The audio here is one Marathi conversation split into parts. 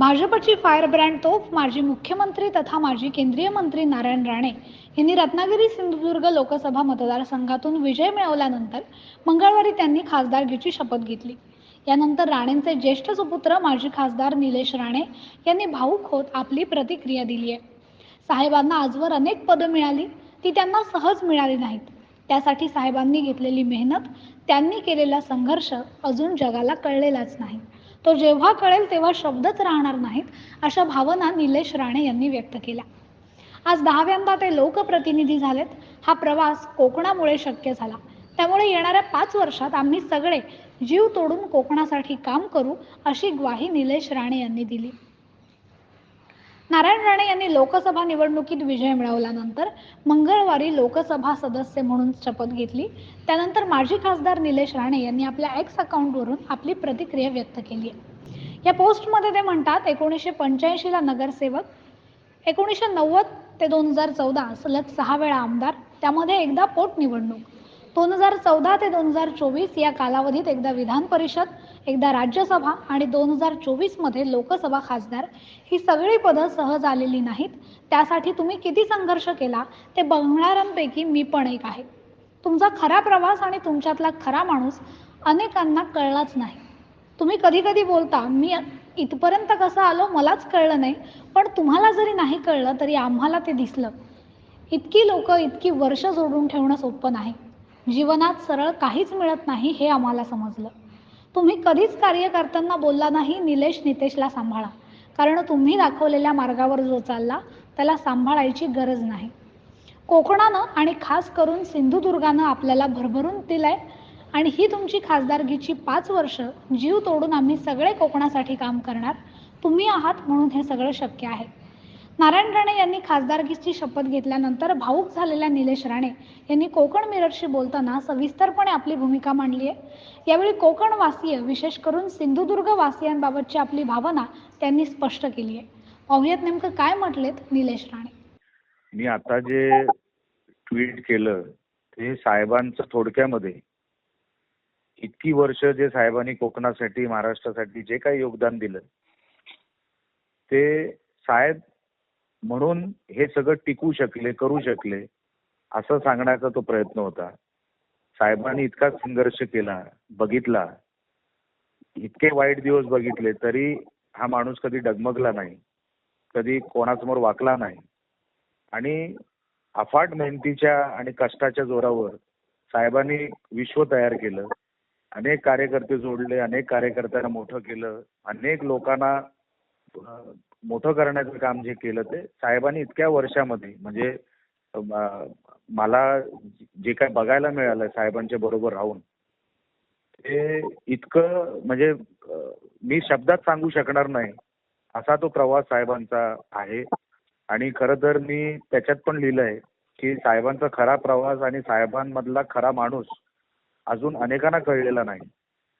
भाजपची फायर ब्रँड तोफ माजी मुख्यमंत्री तथा माजी केंद्रीय मंत्री नारायण राणे यांनी रत्नागिरी सिंधुदुर्ग लोकसभा मतदारसंघातून विजय मिळवल्यानंतर मंगळवारी त्यांनी खासदारकीची शपथ घेतली. यानंतर राणेंचे ज्येष्ठ सुपुत्र माजी खासदार निलेश राणे यांनी भाऊक होत आपली प्रतिक्रिया दिली आहे. साहेबांना आजवर अनेक पदं मिळाली ती त्यांना सहज मिळाली नाहीत. त्यासाठी साहेबांनी घेतलेली मेहनत त्यांनी केलेला संघर्ष अजून जगाला कळलेलाच नाही. तो जेव्हा कळेल तेव्हा शब्दच राहणार नाहीत अशा भावना निलेश राणे यांनी व्यक्त केल्या. आज दहाव्यांदा ते लोकप्रतिनिधी झालेत. हा प्रवास कोकणामुळे शक्य झाला. त्यामुळे येणाऱ्या पाच वर्षात आम्ही सगळे जीव तोडून कोकणासाठी काम करू अशी ग्वाही निलेश राणे यांनी दिली. नारायण राणे यांनी लोकसभा निवडणुकीत विजय मिळवल्यानंतर मंगळवारी लोकसभा सदस्य म्हणून शपथ घेतली. त्यानंतर माजी खासदार निलेश राणे यांनी आपल्या एक्स अकाउंटवरून आपली प्रतिक्रिया व्यक्त केली. आहे या पोस्टमध्ये ते म्हणतात एकोणीसशे पंच्याऐंशीला नगरसेवक एकोणीसशे नव्वद ते दोन हजार चौदा सलग सहा वेळा आमदार त्यामध्ये एकदा पोटनिवडणूक. दोन हजार चौदा ते दोन हजार चोवीस या कालावधीत एकदा विधान परिषद एकदा राज्यसभा आणि दोन हजार चोवीसमध्ये लोकसभा खासदार ही सगळी पदं सहज आलेली नाहीत. त्यासाठी तुम्ही किती संघर्ष केला ते बघणाऱ्यांपैकी मी पण एक आहे. तुमचा खरा प्रवास आणि तुमच्यातला खरा माणूस अनेकांना कळलाच नाही. तुम्ही कधी कधी बोलता मी इथपर्यंत कसं आलो मलाच कळलं नाही पण तुम्हाला जरी नाही कळलं तरी आम्हाला ते दिसलं. इतकी लोक इतकी वर्ष जोडून ठेवणं सोपं नाही. जीवनात सरळ काहीच मिळत नाही हे आम्हाला समजलं. तुम्ही कधीच कार्य करताना बोलला नाही निलेश नितेशला सांभाळा. कारण तुम्ही दाखवलेल्या मार्गावर जो चालला त्याला सांभाळायची गरज नाही. कोकणानं आणि खास करून सिंधुदुर्गानं आपल्याला भरभरून दिलंय आणि ही तुमची खासदारकीची पाच वर्ष जीव तोडून आम्ही सगळे कोकणासाठी काम करणार तुम्ही आहात म्हणून हे सगळं शक्य आहे. नारायण राणे यांनी खासदारकीची शपथ घेतल्यानंतर भाऊक झालेल्या निलेश राणे यांनी कोकण मिररशी बोलताना सविस्तरपणे आपली भूमिका मांडली आहे. यावेळी कोकणवासीय विशेष करून सिंधुदुर्ग वासियांबाबतची आपली भावना त्यांनी स्पष्ट केली आहे. पाहुयात नेमकं काय म्हटलेत निलेश राणे. मी आता जे ट्विट केलं ते साहेबांचं थोडक्यामध्ये. इतकी वर्ष जे साहेबांनी कोकणासाठी महाराष्ट्रासाठी जे काही योगदान दिलं ते साहेब म्हणून हे सगळं टिकू शकले करू शकले असं सांगण्याचा तो प्रयत्न होता. साहेबांनी इतका संघर्ष केला बघितला. इतके वाईट दिवस बघितले तरी हा माणूस कधी डगमगला नाही कधी कोणासमोर वाकला नाही. आणि अफाट मेहनतीच्या आणि कष्टाच्या जोरावर साहेबांनी विश्व तयार केलं. अनेक कार्यकर्ते जोडले अनेक कार्यकर्त्यांना मोठं केलं. अनेक लोकांना मोठं करण्याचं काम जे केलं ते साहेबांनी इतक्या वर्षामध्ये म्हणजे मला जे काय बघायला मिळालं साहेबांच्या बरोबर राहून ते इतकं म्हणजे मी शब्दात सांगू शकणार नाही असा तो प्रवास साहेबांचा आहे. आणि खरं तर मी त्याच्यात पण लिहिलंय की साहेबांचा खरा प्रवास आणि साहेबांमधला खरा माणूस अजून अनेकांना कळलेला नाही.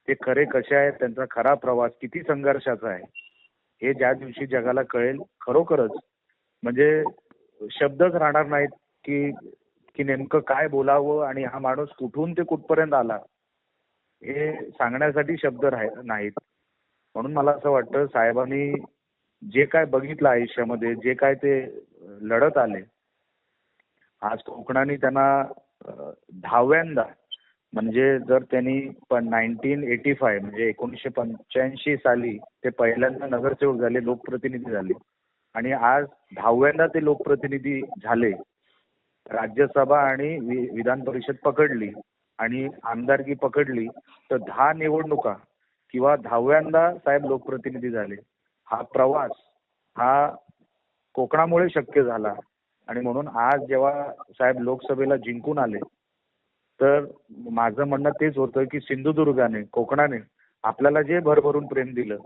ते खरे कसे आहेत त्यांचा खरा प्रवास किती संघर्षाचा आहे. हे ज्या दिवशी जगाला कळेल खरोखरच. म्हणजे शब्दच राहणार नाहीत की की नेमकं काय बोलावं आणि हा माणूस कुठून ते कुठपर्यंत आला हे सांगण्यासाठी शब्द नाहीत. म्हणून मला असं वाटतं साहेबांनी जे काय बघितलं आयुष्यामध्ये जे काय ते लढत आले आज कोकणाने त्यांना दहाव्यांदा म्हणजे जर त्यांनी नाईन्टीन एटी फाय म्हणजे एकोणीसशे पंच्याऐंशी साली ते पहिल्यांदा नगरसेवक झाले लोकप्रतिनिधी झाले. आणि आज दहाव्यांदा ते लोकप्रतिनिधी झाले. राज्यसभा आणि वि- विधान परिषद पकडली आणि आमदारकी पकडली तर दहा निवडणुका किंवा दहाव्यांदा साहेब लोकप्रतिनिधी झाले. हा प्रवास हा कोकणामुळे शक्य झाला. आणि म्हणून आज जेव्हा साहेब लोकसभेला जिंकून आले तर माझं म्हणणं तेच होतं की सिंधुदुर्गाने कोकणाने आपल्याला जे भरभरून प्रेम दिलं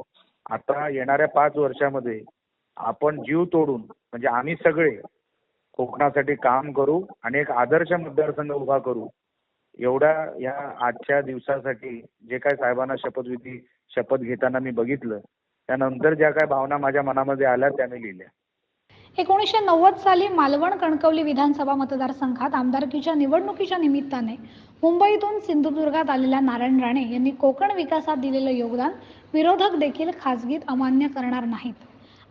आता येणाऱ्या पाच वर्षामध्ये आपण जीव तोडून म्हणजे आम्ही सगळे कोकणासाठी काम करू आणि एक आदर्श मतदारसंघ उभा करू एवढ्या या आजच्या दिवसासाठी जे काय साहेबांना शपथविधी शपथ घेताना मी बघितलं त्यानंतर ज्या काय भावना माझ्या मनामध्ये आल्या त्या मी लिहिल्या. एकोणीसशे नव्वद साली मालवण कणकवली विधानसभा मतदारसंघात आमदारकीच्या निवडणुकीच्या निमित्ताने मुंबईतून सिंधुदुर्गात आलेल्या नारायण राणे यांनी कोकण विकासात दिलेलं योगदान विरोधक देखील खासगीत अमान्य करणार नाहीत.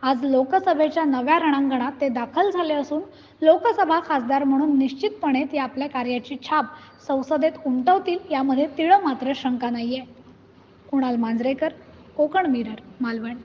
आज लोकसभेच्या नव्या रणांगणात ते दाखल झाले असून लोकसभा खासदार म्हणून निश्चितपणे ते आपल्या कार्याची छाप संसदेत उमटवतील यामध्ये तिळ मात्र शंका नाहीये. कुणाल मांजरेकर कोकण मिरर मालवण.